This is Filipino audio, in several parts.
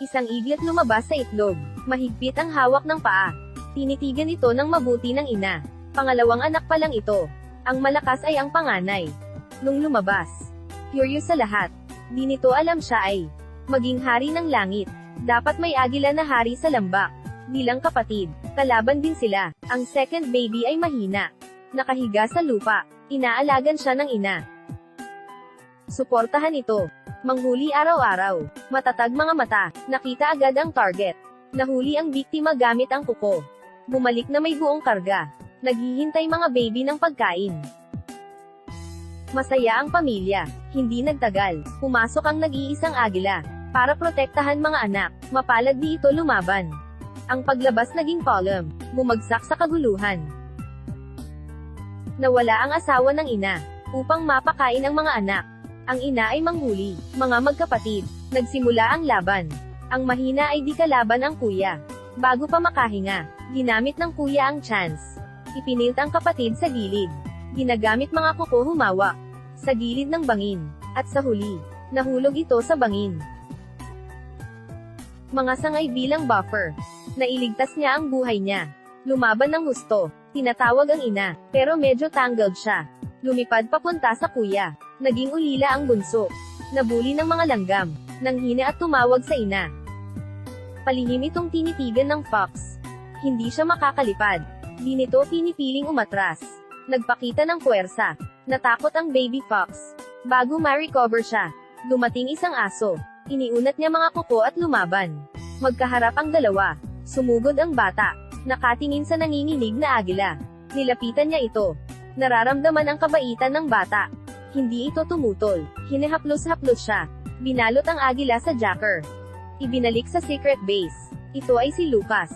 Isang iglot lumabas sa itlog. Mahigpit ang hawak ng paa. Tinitigan ito ng mabuti ng ina. Pangalawang anak pa lang ito. Ang malakas ay ang panganay. Nung lumabas, curious sa lahat. Di nito alam siya ay maging hari ng langit. Dapat may agila na hari sa lambak. Bilang kapatid, kalaban din sila. Ang second baby ay mahina. Nakahiga sa lupa. Inaalagan siya ng ina. Suportahan ito. Manghuli araw-araw. Matatag mga mata. Nakita agad ang target. Nahuli ang biktima gamit ang kuko. Bumalik na may buong karga. Naghihintay mga baby ng pagkain. Masaya ang pamilya. Hindi nagtagal. Pumasok ang nag-iisang agila. Para protektahan mga anak. Mapalad di ito lumaban. Ang paglabas naging column. Bumagsak sa kaguluhan. Nawala ang asawa ng ina. Upang mapakain ang mga anak. Ang ina ay manghuli. Mga magkapatid. Nagsimula ang laban. Ang mahina ay di kalaban ang kuya. Bago pa makahinga, ginamit ng kuya ang chance. Ipinilt ang kapatid sa gilid. Ginagamit mga kuko humawak. Sa gilid ng bangin. At sa huli, nahulog ito sa bangin. Mga sangay bilang buffer. Nailigtas niya ang buhay niya. Lumaban ng gusto. Tinatawag ang ina, pero medyo tangled siya. Lumipad papunta sa kuya. Naging ulila ang bunso. Nabuli ng mga langgam. Nanghina at tumawag sa ina. Palihim itong tinitigan ng fox. Hindi siya makakalipad. Di nito pinipiling umatras. Nagpakita ng puwersa. Natakot ang baby fox. Bago ma-recover siya, dumating isang aso. Iniunat niya mga kuko at lumaban. Magkaharap ang dalawa. Sumugod ang bata. Nakatingin sa nanginginig na agila. Nilapitan niya ito. Nararamdaman ang kabaitan ng bata. Hindi ito tumutol. Hinihaplos-haplos siya. Binalot ang agila sa jacker. Ibinalik sa secret base. Ito ay si Lucas.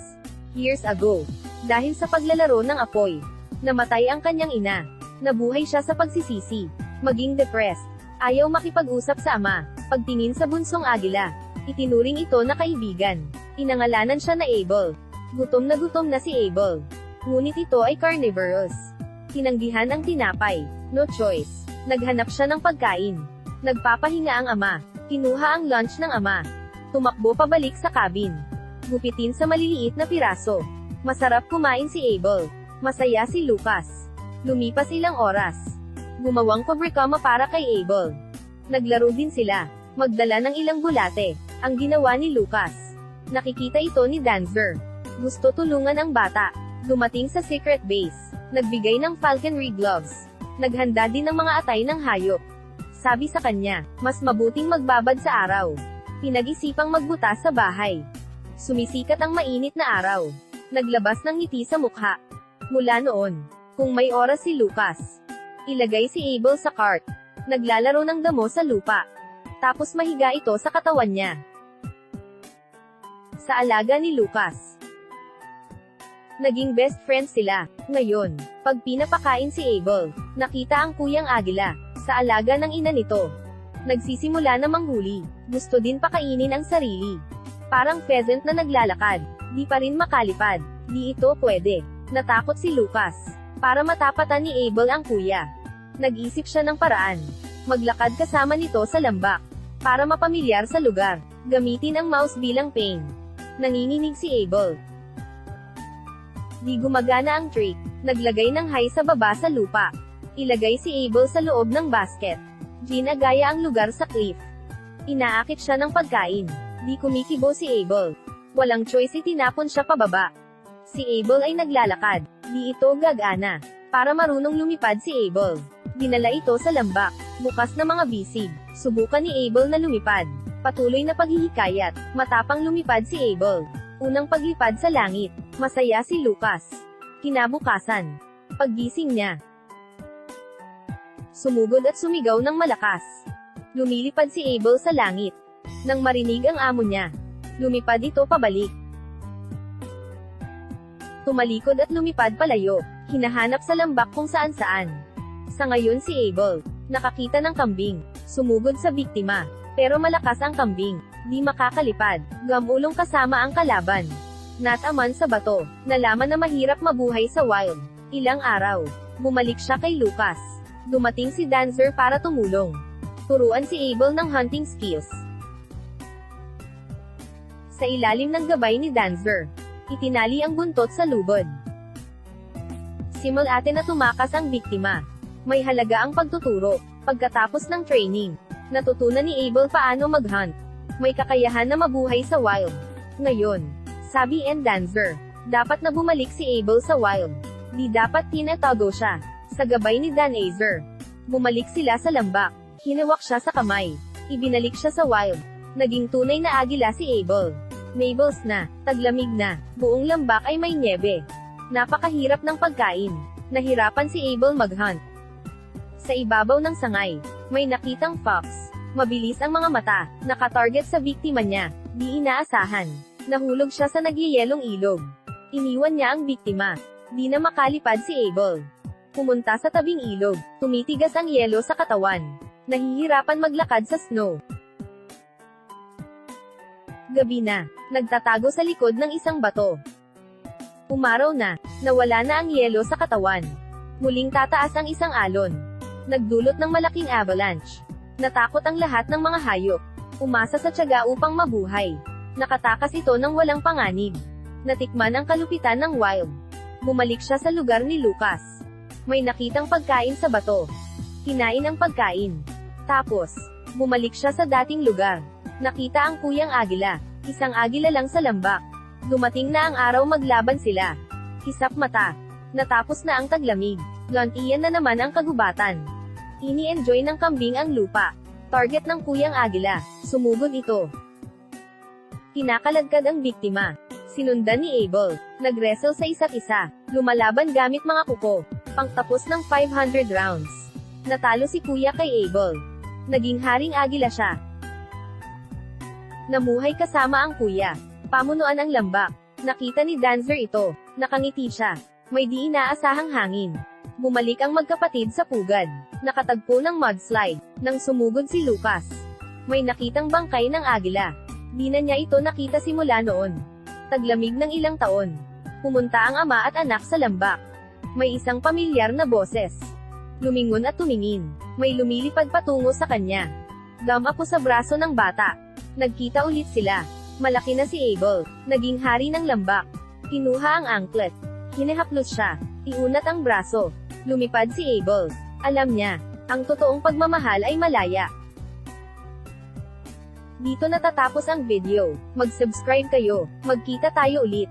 Years ago. Dahil sa paglalaro ng apoy. Namatay ang kanyang ina. Nabuhay siya sa pagsisisi. Maging depressed. Ayaw makipag-usap sa ama. Pagtingin sa bunsong agila. Itinuring ito na kaibigan. Inangalanan siya na Abel. Gutom na gutom na si Abel. Ngunit ito ay carnivorous. Tinanggihan ang tinapay. No choice. Naghanap siya ng pagkain. Nagpapahinga ang ama. Kinuha ang lunch ng ama. Tumakbo pabalik sa cabin. Gupitin sa maliliit na piraso. Masarap kumain si Abel. Masaya si Lucas. Lumipas ilang oras. Gumawang pabrikama para kay Abel. Naglaro din sila. Magdala ng ilang bulate. Ang ginawa ni Lucas. Nakikita ito ni Danzer. Gusto tulungan ang bata. Dumating sa secret base. Nagbigay ng falconry gloves. Naghanda din ng mga atay ng hayop. Sabi sa kanya, mas mabuting magbabad sa araw. Pinag-isipang magbutas sa bahay. Sumisikat ang mainit na araw. Naglabas ng ngiti sa mukha. Mula noon, kung may oras si Lucas, ilagay si Abel sa cart. Naglalaro ng damo sa lupa. Tapos mahiga ito sa katawan niya. Sa alaga ni Lucas. Naging best friends sila. Ngayon, pag pinapakain si Abel, nakita ang kuyang agila, sa alaga ng ina nito. Nagsisimula na manghuli, gusto din pakainin ang sarili. Parang pheasant na naglalakad, di pa rin makalipad, di ito pwede. Natakot si Lucas. Para matapatan ni Abel ang kuya. Nag-isip siya ng paraan. Maglakad kasama nito sa lambak. Para mapamilyar sa lugar. Gamitin ang mouse bilang pain. Nanginginig si Abel. Di gumagana ang trick. Naglagay ng hay sa baba sa lupa. Ilagay si Abel sa loob ng basket. Ginagaya ang lugar sa cliff. Inaakit siya ng pagkain. Di kumikibo si Abel. Walang choice itinapon siya pababa. Si Abel ay naglalakad. Di ito gagana. Para marunong lumipad si Abel. Dinala ito sa lambak. Bukas na mga bisig. Subukan ni Abel na lumipad. Patuloy na paghihikayat. Matapang lumipad si Abel. Unang paglipad sa langit. Masaya si Lucas. Kinabukasan. Paggising niya. Sumugod at sumigaw ng malakas. Lumilipad si Abel sa langit. Nang marinig ang amo niya. Lumipad ito pabalik. Tumalikod at lumipad palayo. Hinahanap sa lambak kung saan saan. Sa ngayon si Abel, nakakita ng kambing. Sumugod sa biktima. Pero malakas ang kambing. Di makakalipad. Gamulong kasama ang kalaban. Nataman sa bato. Nalaman na mahirap mabuhay sa wild. Ilang araw. Bumalik siya kay Lucas. Dumating si Danzer para tumulong. Turuan si Abel ng hunting skills. Sa ilalim ng gabay ni Dancer, itinali ang buntot sa lubod. Simulate na tumakas ang biktima. May halaga ang pagtuturo. Pagkatapos ng training, natutunan ni Abel paano mag-hunt. May kakayahan na mabuhay sa wild. Ngayon, sabi and Dancer, dapat na bumalik si Abel sa wild. Di dapat tinatago siya. Sa gabay ni Dan Azer, bumalik sila sa lambak. Hinawak siya sa kamay. Ibinalik siya sa wild. Naging tunay na agila si Abel. Mabels na, taglamig na, buong lambak ay may niebe. Napakahirap ng pagkain. Nahirapan si Abel mag-hunt. Sa ibabaw ng sangay, may nakitang fox. Mabilis ang mga mata, nakatarget sa biktima niya, di inaasahan. Nahulog siya sa nagyayelong ilog. Iniwan niya ang biktima. Di na makalipad si Abel. Pumunta sa tabing ilog, tumitigas ang yelo sa katawan. Nahihirapan maglakad sa snow. Gabi na, nagtatago sa likod ng isang bato. Umaraw na, nawala na ang yelo sa katawan. Muling tataas ang isang alon. Nagdulot ng malaking avalanche. Natakot ang lahat ng mga hayop. Umasa sa tiyaga upang mabuhay. Nakatakas ito ng walang panganib. Natikman ang kalupitan ng wild. Bumalik siya sa lugar ni Lucas. May nakitang pagkain sa bato. Kinain ang pagkain. Tapos, bumalik siya sa dating lugar. Nakita ang kuyang agila. Isang agila lang sa lambak. Dumating na ang araw maglaban sila. Hisap mata. Natapos na ang taglamig. Lantiyan na naman ang kagubatan. Ini-enjoy ng kambing ang lupa. Target ng kuyang agila. Sumugod ito. Kinakaladkad ang biktima. Sinundan ni Abel. Nag-wrestle sa isa't isa. Lumalaban gamit mga kuko. Pangtapos ng 500 rounds. Natalo si kuya kay Abel. Naging haring agila siya. Namuhay kasama ang kuya. Pamunuan ang lambak. Nakita ni Dancer ito. Nakangiti siya. May di inaasahang hangin. Bumalik ang magkapatid sa pugad. Nakatagpo ng mudslide. Nang sumugod si Lucas. May nakitang bangkay ng agila. Di na niya ito nakita simula noon. Taglamig ng ilang taon. Pumunta ang ama at anak sa lambak. May isang pamilyar na boses. Lumingon at tumingin. May lumilipad patungo sa kanya. Gama po sa braso ng bata. Nagkita ulit sila. Malaki na si Abel. Naging hari ng lambak. Kinuha ang anklet. Hinehaplos siya. Iunat ang braso. Lumipad si Abel. Alam niya, ang totoong pagmamahal ay malaya. Dito natatapos ang video. Mag-subscribe kayo. Magkita tayo ulit.